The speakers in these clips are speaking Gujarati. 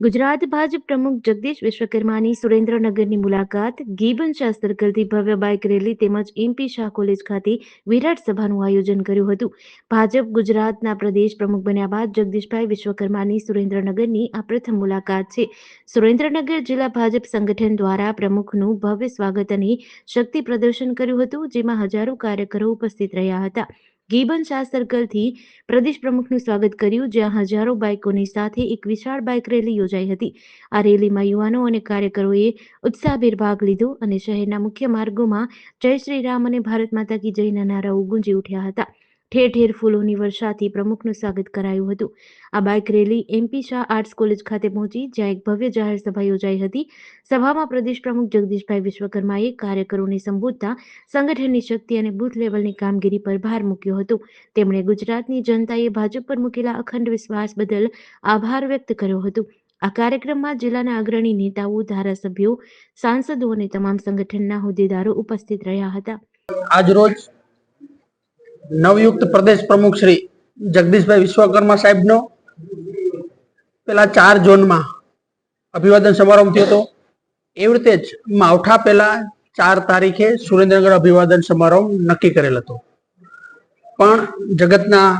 ગુજરાત ભાજપ પ્રમુખ જગદીશ વિશ્વકર્માની સુરેન્દ્રનગરની મુલાકાત, ગીબન શાહ સર્કલથી ભવ્ય બાઇક રેલી તેમજ એમપી શાહ કોલેજ ખાતે વિરાટ સભાનું આયોજન કર્યું હતું. ભાજપ ગુજરાતના પ્રદેશ પ્રમુખ બન્યા બાદ જગદીશભાઈ વિશ્વકર્માની સુરેન્દ્રનગરની આ પ્રથમ મુલાકાત છે. સુરેન્દ્રનગર જિલ્લા ભાજપ સંગઠન દ્વારા પ્રમુખનું ભવ્ય સ્વાગત અને શક્તિ પ્રદર્શન કર્યું હતું, જેમાં હજારો કાર્યકરો ઉપસ્થિત રહ્યા હતા. ગીબન શાહ સર્કલથી પ્રદેશ પ્રમુખનું સ્વાગત કર્યું, જ્યાં હજારો બાઇકોની સાથે એક વિશાળ બાઇક રેલી યોજાઈ હતી. આ રેલીમાં યુવાનો અને કાર્યકરોએ ઉત્સાહભેર ભાગ લીધો અને શહેરના મુખ્ય માર્ગોમાં જય શ્રી રામ અને ભારત માતા કી જયના નારાઓ ગુંજી ઉઠ્યા હતા. ઠેર ઠેર ફૂલોની વર્ષાથી પ્રમુખનું સ્વાગત કરાયું હતું. આ bike rally MP Shah arts college ખાતે પહોંચી, જ્યાં એક ભવ્ય જાહેર સભા યોજાઈ હતી. સભામાં પ્રદેશ પ્રમુખ જગદીશભાઈ વિશ્વકર્માએ કાર્યકરોને સંબોધતા સંગઠનની શક્તિ અને બુથ લેવલની કામગીરી પર ભાર મૂક્યો હતો. તેમણે ગુજરાતની જનતાએ ભાજપ પર મૂકેલા અખંડ વિશ્વાસ બદલ આભાર વ્યક્ત કર્યો હતો. આ કાર્યક્રમમાં જિલ્લાના અગ્રણી નેતાઓ, ધારાસભ્યો, સાંસદો અને તમામ સંગઠનના હોદ્દેદારો ઉપસ્થિત રહ્યા હતા. આજરોજ નવયુક્ત પ્રદેશ પ્રમુખ શ્રી જગદીશભાઈ વિશ્વકર્મા સાહેબનો પેલા ચાર ઝોનમાં અભિવાદન સમારંભ થયો હતો. એવી રીતે જ માવઠા પહેલા ચાર તારીખે સુરેન્દ્રનગર અભિવાદન સમારંભ નક્કી કરેલ હતો. પણ જગતના,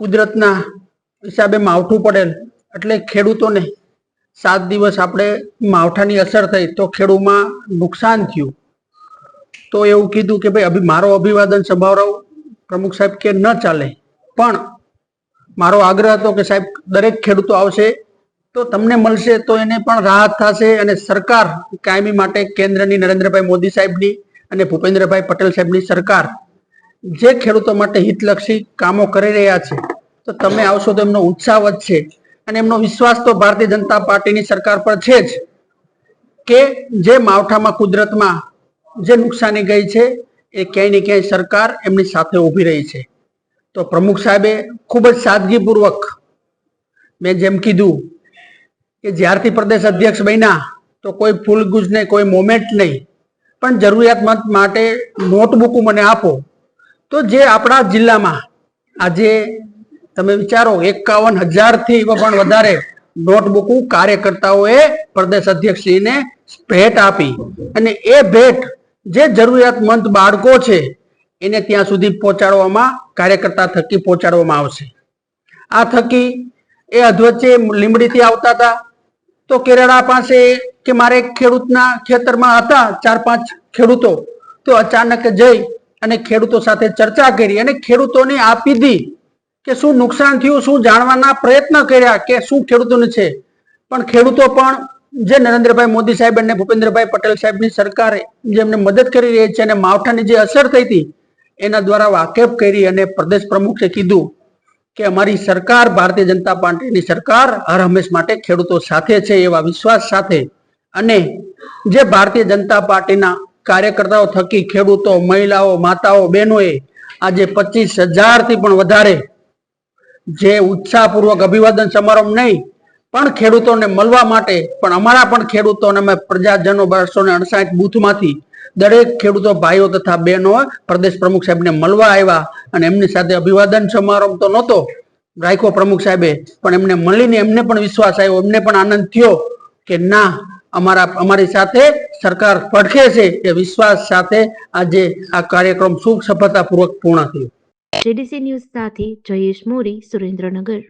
કુદરતના હિસાબે માવઠું પડેલ એટલે ખેડૂતોને સાત દિવસ આપણે માવઠાની અસર થઈ તો ખેડૂમાં નુકસાન થયું. તો એવું કીધું કે ભાઈ, અભી મારો અભિવાદન સમારોહ પ્રમુખ સાહેબ કે, ન ચાલે. પણ મારો આગ્રહ હતો કે, સાહેબ, દરેક ખેડૂતો આવશે તો તમને મળશે, તો એને પણ રાહત થશે અને સરકાર કાયમી માટે કેન્દ્રની નરેન્દ્રભાઈ મોદી સાહેબની અને ભૂપેન્દ્રભાઈ પટેલ સાહેબની સરકાર જે ખેડૂતો માટે હિતલક્ષી કામો કરી રહ્યા છે, તો તમે આવશો તો એમનો ઉત્સાહ વધશે. અને એમનો વિશ્વાસ તો ભારતીય જનતા પાર્ટીની સરકાર પર છે જ કે, જે માવઠામાં કુદરતમાં જે નુકસાની ગઈ છે એ ક્યાંય ને ક્યાંય સરકાર એમની સાથે ઊભી રહી છે. તો પ્રમુખ સાહેબે ખૂબ જ સાદગીપૂર્વક મેં જેમ કીધું કે જ્યારથી પ્રદેશ અધ્યક્ષ બન્યા તો કોઈ ફૂલગુજ નહીં કોઈ મોમેન્ટ નહીં. પણ જરૂરિયાતમંદ માટે નોટબુક મને આપો. તો જે આપણા જિલ્લામાં આજે તમે વિચારો એકાવન હજારથી પણ વધારે નોટબુક કાર્યકર્તાઓએ પ્રદેશ અધ્યક્ષશ્રીને ભેટ આપી. અને એ ભેટ જે જરૂરિયાતમંદ બાળકો છે, એને ત્યાં સુધી પહોંચાડવામાં, કાર્યકર્તા થકી પહોંચાડવામાં આવશે. આ થકી એ અધવચ્ચે લીંબડીથી આવતા હતા. તો કેરળા પાસે કે મારે ખેડૂતના ખેતરમાં હતા, ચાર પાંચ ખેડૂતો, તો અચાનક જઈ અને ખેડૂતો સાથે ચર્ચા કરી અને ખેડૂતોને આપી દી કે શું નુકસાન થયું, શું જાણવાના પ્રયત્ન કર્યા કે શું ખેડૂતોને છે. પણ ખેડૂતો પણ જે નરેન્દ્રભાઈ મોદી સાહેબ અને ભૂપેન્દ્રભાઈ પટેલ સાહેબની સરકારે જે એમને મદદ કરી રહી છે અને માવઠાની જે અસર થઈ હતી, એના દ્વારા વાકેફ કરી અને પ્રદેશ પ્રમુખે કીધું કે અમારી સરકાર, ભારતીય જનતા પાર્ટીની સરકાર હર હંમેશ માટે ખેડૂતો સાથે છે એવા વિશ્વાસ સાથે અને જે ભારતીય જનતા પાર્ટીના કાર્યકર્તાઓ થકી ખેડૂતો, મહિલાઓ, માતાઓ, બહેનોએ આજે પચીસ હજારથી પણ વધારે જે ઉત્સાહપૂર્વક અભિવાદન સમારંભ નહીં પણ ખેડૂતોને મળવા માટે, પણ અમારા પણ ખેડૂતોને અમે પ્રજાજનો બારસો ને અડસાઠ બૂથમાંથી દરેક ખેડૂતો ભાઈઓ તથા બહેનો પ્રદેશ પ્રમુખ સાહેબને મળવા આવ્યા અને એમની સાથે અભિવાદન સમારંભ તો નહોતો રાખ્યો પ્રમુખ સાહેબે, પણ એમને મળીને એમને પણ વિશ્વાસ આવ્યો, એમને પણ આનંદ થયો કે ના, અમારા, અમારી સાથે સરકાર પડખે છે એ વિશ્વાસ સાથે આજે આ કાર્યક્રમ સુખ સફળતાપૂર્વક પૂર્ણ થયો. જેડીસી ન્યૂઝ સાથે જયેશ મોરી સુરેન્દ્રનગર.